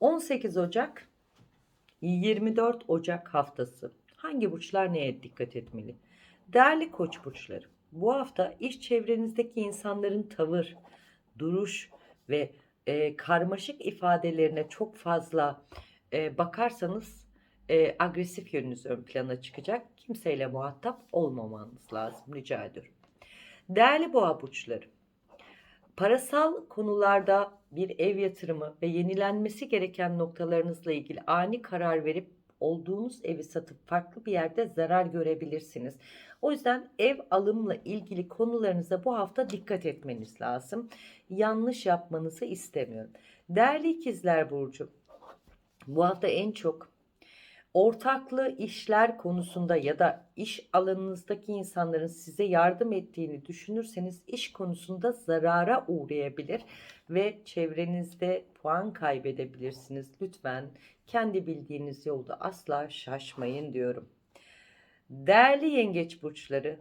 18 Ocak 24 Ocak haftası. Hangi burçlar neye dikkat etmeli? Değerli koç burçları, bu hafta iş çevrenizdeki insanların tavır, duruş ve e, karmaşık ifadelerine çok fazla e, bakarsanız e, agresif yönünüz ön plana çıkacak. Kimseyle muhatap olmamanız lazım rica ediyorum. Değerli boğa burçları, parasal konularda bir ev yatırımı ve yenilenmesi gereken noktalarınızla ilgili ani karar verip olduğunuz evi satıp farklı bir yerde zarar görebilirsiniz. O yüzden ev alımla ilgili konularınıza bu hafta dikkat etmeniz lazım. Yanlış yapmanızı istemiyorum. Değerli ikizler burcu, bu hafta en çok ortaklı işler konusunda ya da iş alanınızdaki insanların size yardım ettiğini düşünürseniz iş konusunda zarara uğrayabilir ve çevrenizde puan kaybedebilirsiniz. Lütfen kendi bildiğiniz yolda asla şaşmayın diyorum. Değerli yengeç burçları,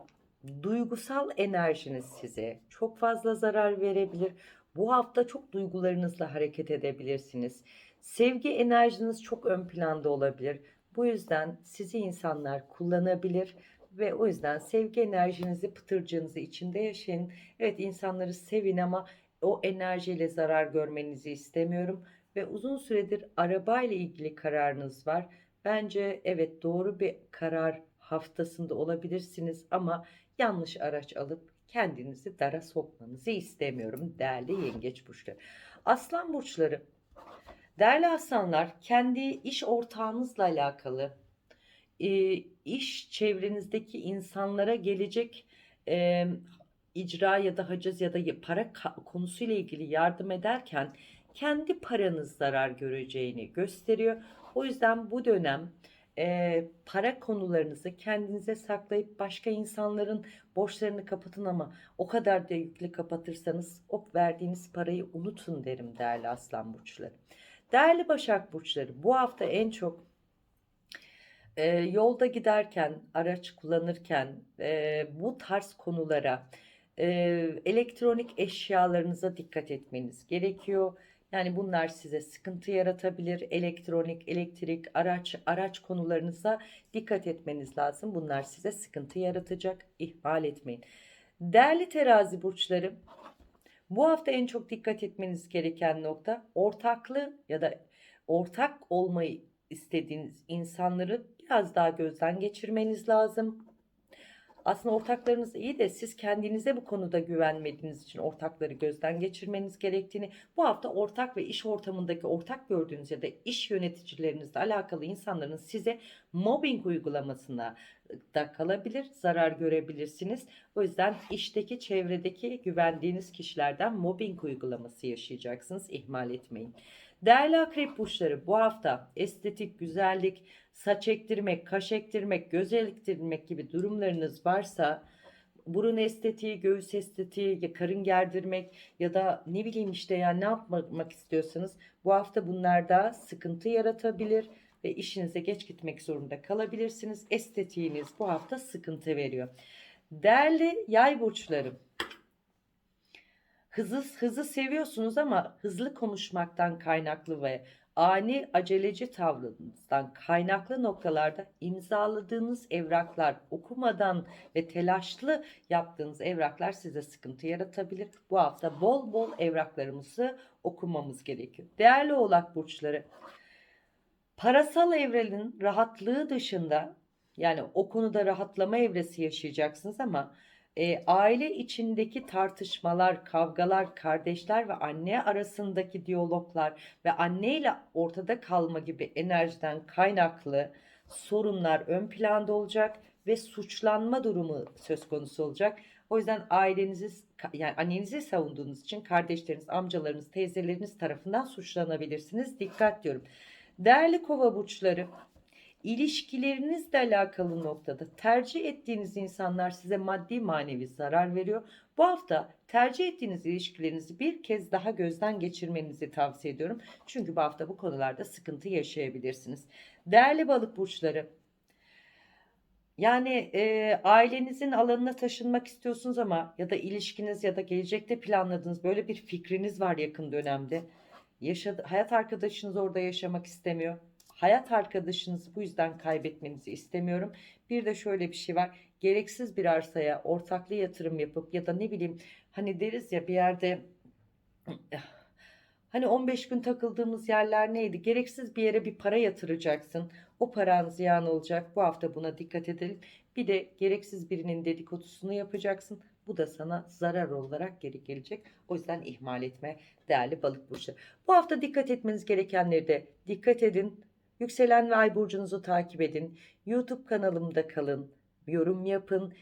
duygusal enerjiniz size çok fazla zarar verebilir. Bu hafta çok duygularınızla hareket edebilirsiniz. Sevgi enerjiniz çok ön planda olabilir. Bu yüzden sizi insanlar kullanabilir ve o yüzden sevgi enerjinizi, pıtırcığınızı içinde yaşayın. Evet insanları sevin ama o enerjiyle zarar görmenizi istemiyorum ve uzun süredir araba ile ilgili kararınız var. Bence evet doğru bir karar haftasında olabilirsiniz ama yanlış araç alıp kendinizi dara sokmanızı istemiyorum değerli yengeç burçları. Aslan burçları Değerli aslanlar, kendi iş ortağınızla alakalı, e, iş çevrenizdeki insanlara gelecek e, icra ya da haciz ya da para konusuyla ilgili yardım ederken kendi paranız zarar göreceğini gösteriyor. O yüzden bu dönem e, para konularınızı kendinize saklayıp başka insanların borçlarını kapatın ama o kadar da yüklü kapatırsanız o verdiğiniz parayı unutun derim değerli aslan burçları. Değerli Başak Burçları bu hafta en çok e, yolda giderken, araç kullanırken e, bu tarz konulara, e, elektronik eşyalarınıza dikkat etmeniz gerekiyor. Yani bunlar size sıkıntı yaratabilir. Elektronik, elektrik, araç, araç konularınıza dikkat etmeniz lazım. Bunlar size sıkıntı yaratacak. İhmal etmeyin. Değerli terazi burçları, bu hafta en çok dikkat etmeniz gereken nokta ortaklı ya da ortak olmayı istediğiniz insanları biraz daha gözden geçirmeniz lazım. Aslında ortaklarınız iyi de siz kendinize bu konuda güvenmediğiniz için ortakları gözden geçirmeniz gerektiğini, bu hafta ortak ve iş ortamındaki ortak gördüğünüz ya da iş yöneticilerinizle alakalı insanların size mobbing uygulamasına da kalabilir, zarar görebilirsiniz. O yüzden işteki, çevredeki güvendiğiniz kişilerden mobbing uygulaması yaşayacaksınız. İhmal etmeyin. Değerli akrep burçları bu hafta estetik, güzellik, saç ektirmek, kaş ektirmek, göz ektirmek gibi durumlarınız varsa burun estetiği, göğüs estetiği, ya karın gerdirmek ya da ne bileyim işte yani ne yapmak istiyorsanız bu hafta bunlarda sıkıntı yaratabilir ve işinize geç gitmek zorunda kalabilirsiniz. Estetiğiniz bu hafta sıkıntı veriyor. Değerli yay burçlarım. Hızı, hızı seviyorsunuz ama hızlı konuşmaktan kaynaklı ve ani aceleci tavrınızdan kaynaklı noktalarda imzaladığınız evraklar okumadan ve telaşlı yaptığınız evraklar size sıkıntı yaratabilir. Bu hafta bol bol evraklarımızı okumamız gerekiyor. Değerli oğlak burçları parasal evrenin rahatlığı dışında yani o konuda rahatlama evresi yaşayacaksınız ama e, aile içindeki tartışmalar, kavgalar, kardeşler ve anne arasındaki diyaloglar ve anne ile ortada kalma gibi enerjiden kaynaklı sorunlar ön planda olacak ve suçlanma durumu söz konusu olacak. O yüzden ailenizi yani annenizi savunduğunuz için kardeşleriniz, amcalarınız, teyzeleriniz tarafından suçlanabilirsiniz. Dikkat diyorum. Değerli kova burçları İlişkilerinizle alakalı noktada tercih ettiğiniz insanlar size maddi manevi zarar veriyor. Bu hafta tercih ettiğiniz ilişkilerinizi bir kez daha gözden geçirmenizi tavsiye ediyorum. Çünkü bu hafta bu konularda sıkıntı yaşayabilirsiniz. Değerli balık burçları, yani e, ailenizin alanına taşınmak istiyorsunuz ama ya da ilişkiniz ya da gelecekte planladığınız böyle bir fikriniz var yakın dönemde. Yaşadı, hayat arkadaşınız orada yaşamak istemiyor. Hayat arkadaşınızı bu yüzden kaybetmenizi istemiyorum. Bir de şöyle bir şey var. Gereksiz bir arsaya ortaklı yatırım yapıp ya da ne bileyim hani deriz ya bir yerde hani 15 gün takıldığımız yerler neydi? Gereksiz bir yere bir para yatıracaksın. O paran ziyan olacak. Bu hafta buna dikkat edelim. Bir de gereksiz birinin dedikodusunu yapacaksın. Bu da sana zarar olarak geri gelecek. O yüzden ihmal etme değerli balık burcu. Bu hafta dikkat etmeniz gerekenleri de dikkat edin. Yükselen ve ay burcunuzu takip edin. YouTube kanalımda kalın. Yorum yapın.